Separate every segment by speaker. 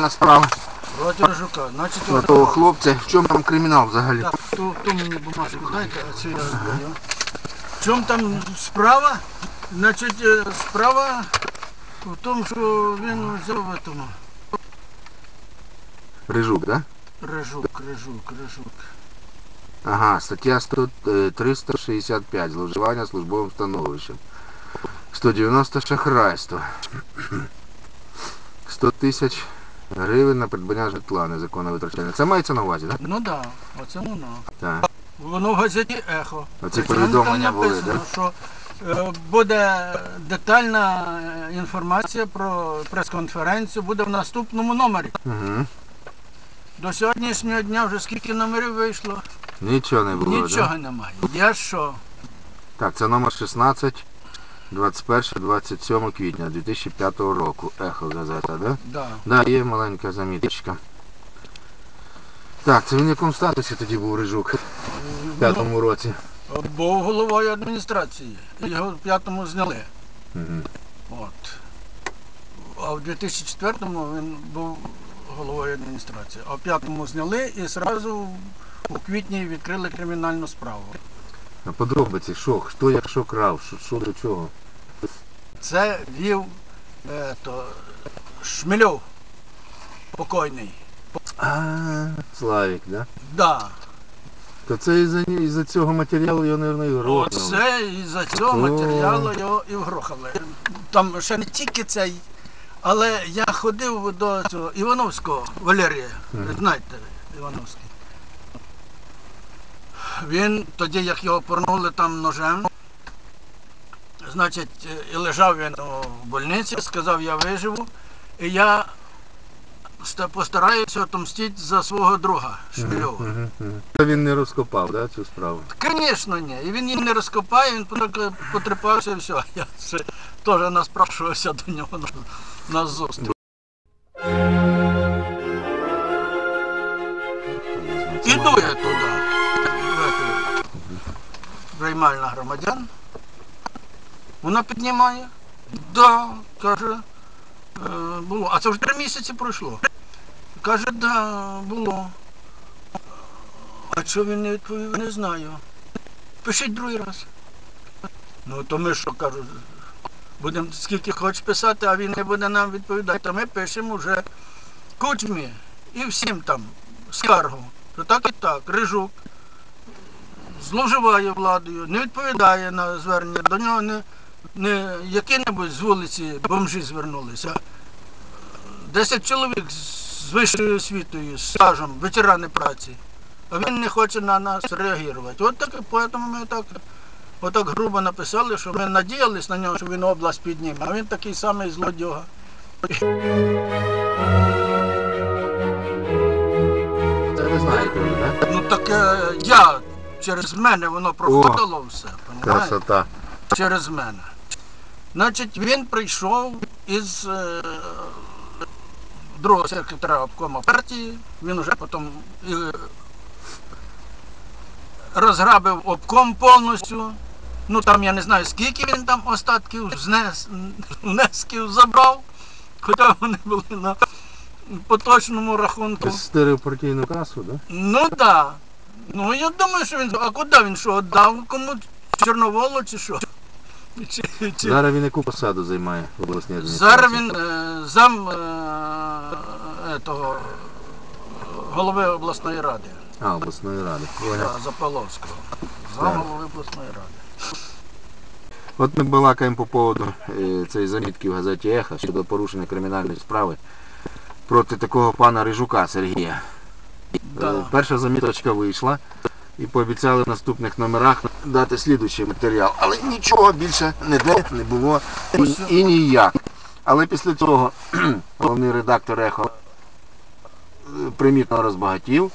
Speaker 1: кримінальна справа
Speaker 2: Проти Рожука. Значить,
Speaker 1: на того хлопця. В чому там кримінал взагалі?
Speaker 2: Так, то, то мені бумажку дайте, а це я здаю. В чому там справа? Значить, е, справа в тому, що він взяв в тому.
Speaker 1: Рижук, да?
Speaker 2: Рижук, рижук, рижук.
Speaker 1: Ага, стаття 100, е, 365. Зловживання службовим становищем. 190 шахрайство. 100 тисяч гривень на придбання житла незаконне витрачання. Це мається на увазі, так?
Speaker 2: Ну так, да, оце воно.
Speaker 1: Так.
Speaker 2: Воно в газеті Ехо.
Speaker 1: Оці повідомлення були,
Speaker 2: написано, що е, буде детальна е, інформація про прес-конференцію, буде в наступному номері.
Speaker 1: Угу.
Speaker 2: До сьогоднішнього дня вже скільки номерів вийшло?
Speaker 1: Нічого не було,
Speaker 2: Нічого
Speaker 1: Да?
Speaker 2: немає. Я що?
Speaker 1: Так, це номер 16, 21-27 квітня 2005 року. Ехо газета, да?
Speaker 2: Да.
Speaker 1: Да, є маленька заміточка. Так, це він в якому статусі тоді був Рижук в п'ятому році.
Speaker 2: Був головою адміністрації. Його в п'ятому зняли.
Speaker 1: Угу.
Speaker 2: От. А в 2004-му він був головою адміністрації. А в п'ятому зняли і одразу у квітні відкрили кримінальну справу.
Speaker 1: А подробиці, що, хто як що крав, що, що до чого.
Speaker 2: Це вів е, то, Шмельов покойний.
Speaker 1: А, Славік, да?
Speaker 2: Да.
Speaker 1: То це із-за із цього матеріалу його, мабуть, і грохнули.
Speaker 2: Оце із-за цього
Speaker 1: О.
Speaker 2: матеріалу його і вгрохали. Там ще не тільки цей, але я ходив до цього Івановського Валерія, ви знаєте, Івановський. Він тоді, як його порнули там ножем, значить, е, і лежав він у больниці, сказав, я виживу, і я постараюся отомстити за свого друга Шмельова.
Speaker 1: Він не розкопав, да, цю справу.
Speaker 2: Звісно, ні. І він її не розкопає, він потрепався і все. Я теж наспрашувався до нього на, на зустріч. Приймальна громадян. Вона піднімає. Да, каже, «е, було. А це вже три місяці пройшло. Каже, да, було. А що він не відповів, не знаю. Пишіть другий раз. Ну то ми що кажу, будемо скільки хочеш писати, а він не буде нам відповідати, то ми пишемо вже кучмі і всім там скаргу. То так і так, Рижук зловживає владою, не відповідає на звернення, до нього не, не які-небудь з вулиці бомжі звернулися. Десять чоловік з вищою освітою, з стажем, ветерани праці. А він не хоче на нас реагувати. От так, поэтому ми так, отак грубо написали, що ми надіялись на нього, що він область підніме, а він такий самий злодюга.
Speaker 1: Це ви знаєте, да?
Speaker 2: Ну так е, я через мене воно проходило все, понімаєте?
Speaker 1: Красота.
Speaker 2: через мене. Значить, він прийшов із е, другого секретаря обкома партії, він вже потім і, розграбив обком повністю. Ну там я не знаю, скільки він там остатків знес, внесків забрав, хоча вони були на поточному рахунку.
Speaker 1: Стереопартійну касу, да?
Speaker 2: Ну так. Да. Ну я думаю, що він. А куди він що, віддав кому Чорноволу чи що? Чи, чи...
Speaker 1: Зараз він яку посаду займає в обласній адміністрації?
Speaker 2: Зараз він е, зам е, етого, голови обласної ради
Speaker 1: А, обласної ради.
Speaker 2: Да, Запаловського. Зам
Speaker 1: Так.
Speaker 2: голови обласної ради.
Speaker 1: От ми балакаємо по поводу е, цієї замітки в газеті Еха щодо порушення кримінальної справи проти такого пана Рижука Сергія.
Speaker 2: Да.
Speaker 1: Е, Перша заміточка вийшла і пообіцяли в наступних номерах дати слідуючий матеріал. Але нічого більше ніде не було і, і ніяк. Але після цього головний редактор Ехо примітно розбагатів,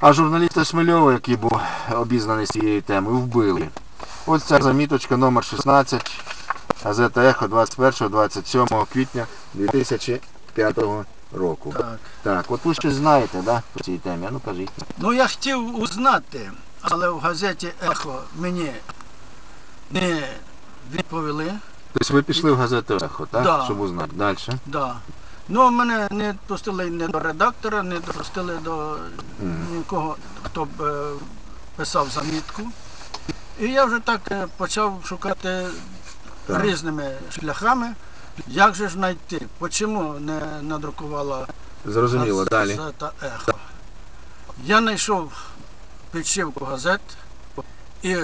Speaker 1: а журналіста Шмельова, який був обізнаний з цією темою, вбили. Ось ця заміточка номер 16, газета Ехо 21-27 квітня 2005 року.
Speaker 2: Так.
Speaker 1: Так, от ви щось знаєте, да, по цій темі, ну кажіть.
Speaker 2: Ну я хотів узнати, але в газеті Ехо мені не відповіли.
Speaker 1: Тобто ви пішли в газету Ехо, так?
Speaker 2: Да.
Speaker 1: Щоб узнати. Далі.
Speaker 2: Да. Ну, мене не пустили не до редактора, не допустили до нікого, хто б е, писав замітку. І я вже так е, почав шукати
Speaker 1: Так.
Speaker 2: різними шляхами, як же ж знайти, чому не надрукувала
Speaker 1: Зрозуміло, далі.
Speaker 2: Газета Ехо. Я знайшов підшивку газет, і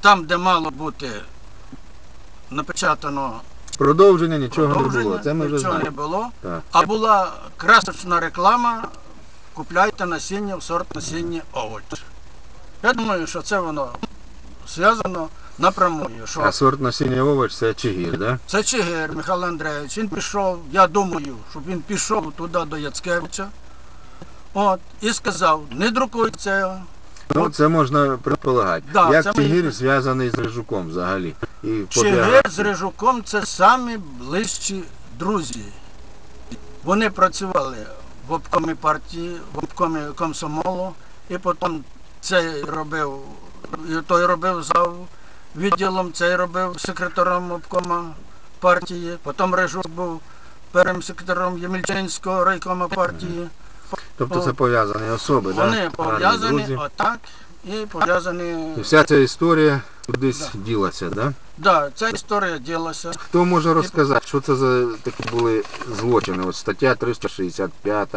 Speaker 2: там, де мало бути напечатано
Speaker 1: Продовження нічого не було. Це ми вже
Speaker 2: нічого не
Speaker 1: знаємо.
Speaker 2: було,
Speaker 1: Так.
Speaker 2: а була красочна реклама, купляйте насіння в сорт насіння овоч. Я думаю, що це воно зв'язано напрямую. Що
Speaker 1: А сорт насіння овоч це чигір, да?
Speaker 2: це Чигир Михайло Андрійович. Він пішов, я думаю, щоб він пішов туди до Яцкевича. От, і сказав, не друкуй це.
Speaker 1: Ну, це можна предполагати.
Speaker 2: Да,
Speaker 1: Як
Speaker 2: це ми-
Speaker 1: чигір зв'язаний з рижуком взагалі. І
Speaker 2: Чигир з Рижуком це самі ближчі друзі. Вони працювали в обкомі партії, в обкомі комсомолу, і потім цей робив, і той робив зав відділом, цей робив секретарем обкома партії, потім Рижук був першим секретаром Ємельчинського райкома партії.
Speaker 1: Тобто це пов'язані особи, так?
Speaker 2: Вони
Speaker 1: да?
Speaker 2: пов'язані отак і пов'язані.
Speaker 1: І вся ця історія кудись ділася, да?
Speaker 2: Да, ця історія ділася.
Speaker 1: Хто може розказати, що це за такі були злочини? От стаття 365,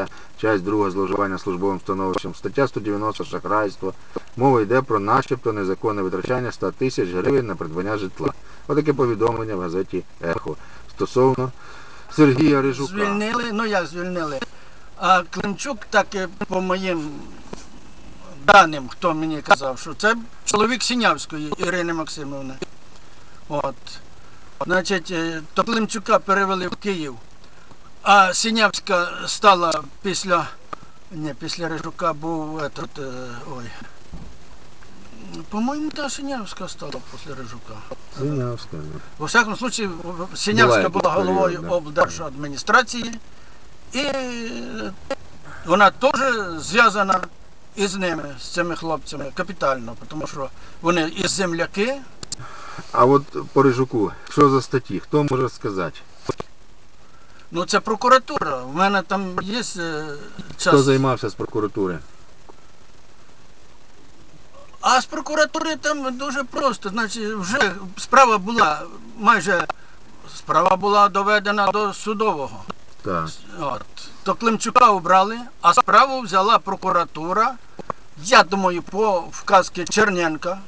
Speaker 1: часть 2 зловживання службовим становищем, стаття 190 шахрайство. Мова йде про начебто незаконне витрачання 100 тисяч гривень на придбання житла. Отаке повідомлення в газеті Ехо стосовно Сергія Рижука.
Speaker 2: Звільнили, ну як звільнили. А Климчук, так і по моїм даним, хто мені казав, що це чоловік Сінявської Ірини Максимовни. От. Значить, е, то Климчука перевели в Київ, а Сінявська стала після. Ні, після Рижука був этот, е, ой. По-моєму, та Синявська стала після Рижука.
Speaker 1: Синявська, да.
Speaker 2: Во всякому случае, Синявська
Speaker 1: Була
Speaker 2: головою облдержадміністрації, і вона теж зв'язана із ними, з цими хлопцями, капітально, тому що вони і земляки.
Speaker 1: А от по Рижуку, що за статті? Хто може сказати?
Speaker 2: Ну це прокуратура. У мене там є е,
Speaker 1: Хто займався з прокуратури?
Speaker 2: А з прокуратури там дуже просто. Значить, вже справа була майже справа була доведена до судового.
Speaker 1: Так.
Speaker 2: От. То Климчука обрали, а справу взяла прокуратура. Я думаю, по вказці Черненка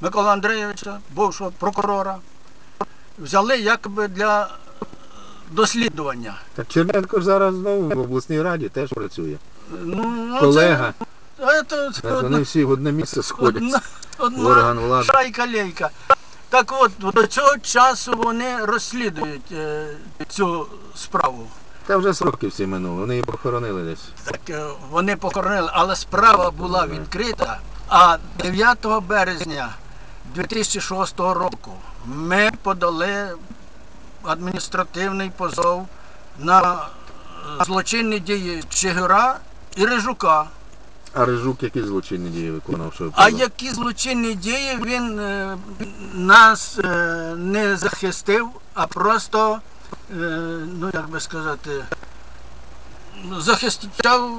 Speaker 2: Микола Андрійовича, бувшого прокурора. Взяли якби для е, дослідження.
Speaker 1: Так Черненко ж зараз знову в обласній раді теж працює.
Speaker 2: Ну, ну,
Speaker 1: Колега.
Speaker 2: Це, це, одна,
Speaker 1: Вони всі в одне місце сходять.
Speaker 2: одна, одна
Speaker 1: орган влади.
Speaker 2: шайка-лейка. Так от, до цього часу вони розслідують е, цю справу.
Speaker 1: Та вже сроки всі минули, вони її похоронили десь.
Speaker 2: Так е, вони похоронили, але справа була відкрита. А 9 березня 2006 року ми подали адміністративний позов на е, злочинні дії Чигира і Рижука.
Speaker 1: А Рижук які злочинні дії виконав, що
Speaker 2: А які злочинні дії він е, нас не захистив, а просто, ну як би сказати, захищав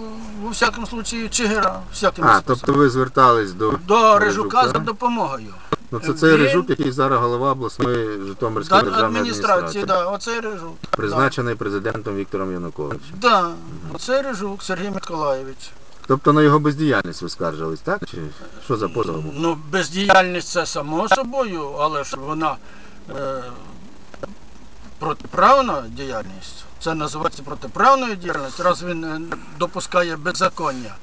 Speaker 2: у всякому случаї Чигира. Всяким
Speaker 1: А, тобто ви звертались до,
Speaker 2: До Рижука за допомогою.
Speaker 1: Ну це цей
Speaker 2: Він-
Speaker 1: Рижук, який зараз голова обласної Житомирської
Speaker 2: Да,
Speaker 1: державної
Speaker 2: адміністрації,
Speaker 1: адміністрації.
Speaker 2: да, оцей Рижук.
Speaker 1: Призначений президентом Віктором Януковичем.
Speaker 2: Да, оцей Рижук Сергій Миколаєвич.
Speaker 1: Тобто на його бездіяльність ви скаржились, так? Чи що за позов був?
Speaker 2: Ну, бездіяльність це само собою, але ж вона е, протиправна діяльність. Це називається протиправною діяльністю, раз він е, допускає беззаконня.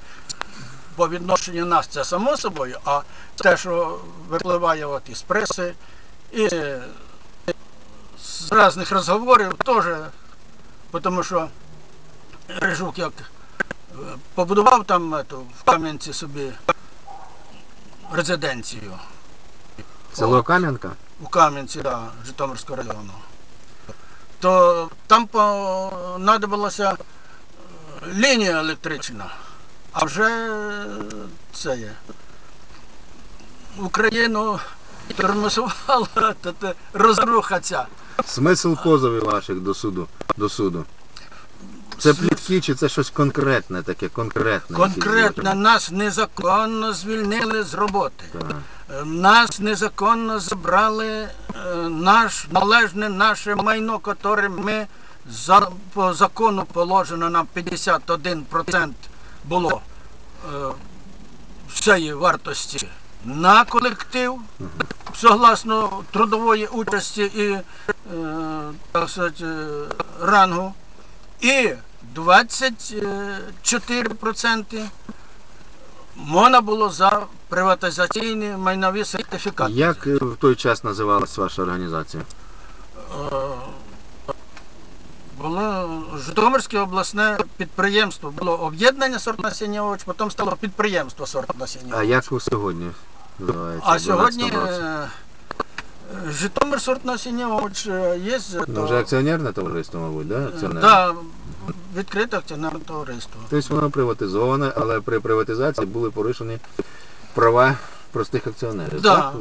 Speaker 2: По відношенню нас це само собою, а те, що випливає от із преси і з різних розговорів, теж, тому що Рижук як е, побудував там ету, в Кам'янці собі резиденцію
Speaker 1: Село Кам'янка?
Speaker 2: у Кам'янці, да, Житомирського району. То там понадобилася е, лінія електрична, а вже це є. Україну тормозувала та розруха ця.
Speaker 1: Смисл позовів ваших до суду. До суду. Це плітки чи це щось конкретне, таке конкретне?
Speaker 2: Конкретно нас незаконно звільнили з роботи.
Speaker 1: злочини?
Speaker 2: Е, Нас незаконно забрали е, наш належне наше майно, яке ми за, по закону положено нам 51% було е, всієї вартості на колектив, согласно трудової участі і так сказати, рангу, і 24% можна було за приватизаційні майнові сертифікати.
Speaker 1: Як е, в той час називалась ваша організація?
Speaker 2: Е, Було Житомирське обласне підприємство, було об'єднання сорт насіння овоч, потім стало підприємство сорт насіння
Speaker 1: А як ви сьогодні називається?
Speaker 2: А сьогодні
Speaker 1: 12-му році?
Speaker 2: е, Житомир сорт насіння е, є.
Speaker 1: Ну, вже акціонерне товариство, мабуть, да? Акціонерне?
Speaker 2: да, відкрите акціонерне товариство.
Speaker 1: Тобто воно приватизоване, але при приватизації були порушені права простих акціонерів.
Speaker 2: Да,
Speaker 1: Так?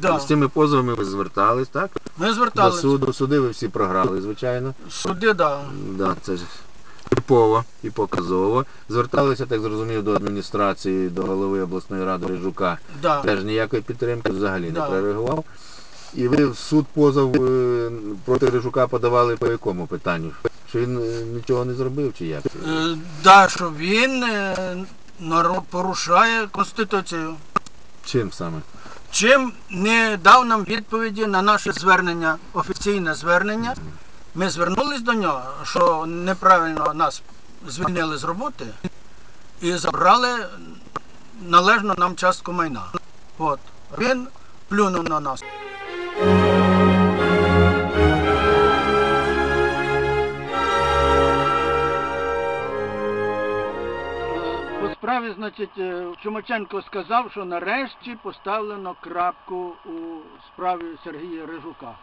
Speaker 2: да.
Speaker 1: З цими позовами ви звертались, так?
Speaker 2: Ми
Speaker 1: До суду. Суди ви всі програли, звичайно.
Speaker 2: Суди, да.
Speaker 1: Да, це ж типово і показово. Зверталися, так зрозумів, до адміністрації, до голови обласної ради Рижука.
Speaker 2: Да.
Speaker 1: Теж ніякої підтримки взагалі не
Speaker 2: Да.
Speaker 1: прореагував. І ви в суд позов е, проти Рижука подавали по якому питанню? Що він е, нічого не зробив чи як?
Speaker 2: Е, Да, що він е, наро- порушає Конституцію.
Speaker 1: Чим саме?
Speaker 2: Чим не дав нам відповіді на наше звернення, офіційне звернення. Ми звернулись до нього, що неправильно нас звільнили з роботи і забрали належну нам частку майна. От. Він плюнув на нас. Справі, значить, е, Чумаченко сказав, що нарешті поставлено крапку у справі Сергія Рижука.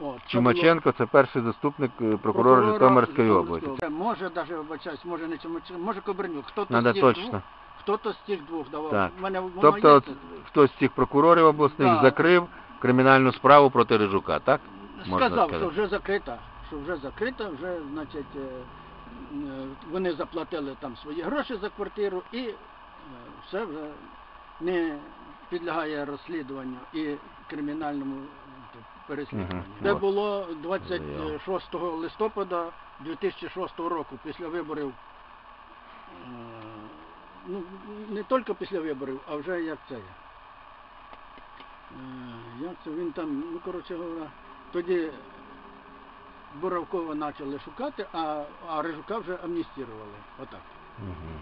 Speaker 2: От,
Speaker 3: Чумаченко це перший заступник е, прокурора Житомирської області.
Speaker 2: Це може навіть вибачаюсь, може не Чумаченко, може Кобернюк. Хто-то
Speaker 3: Надо
Speaker 2: з
Speaker 3: точно.
Speaker 2: двох, хто-то з тих двох давав.
Speaker 3: Так.
Speaker 2: Мене,
Speaker 3: Тобто
Speaker 2: є
Speaker 3: хтось з цих прокурорів обласних
Speaker 2: Да.
Speaker 3: закрив кримінальну справу проти Рижука, так?
Speaker 2: сказав,
Speaker 3: сказати.
Speaker 2: що вже закрита, що вже закрита, вже, значить, е, вони заплатили там свої гроші за квартиру і е, все вже не підлягає розслідуванню і кримінальному е, переслідуванню. Це було 26 листопада 2006 року, після виборів. е, Ну, не тільки після виборів, а вже як це. є. Е, Як це він там, ну коротше говоря, тоді Боровкова почали шукати, а, а Рижука вже амністірували. Отак.
Speaker 3: Мгм.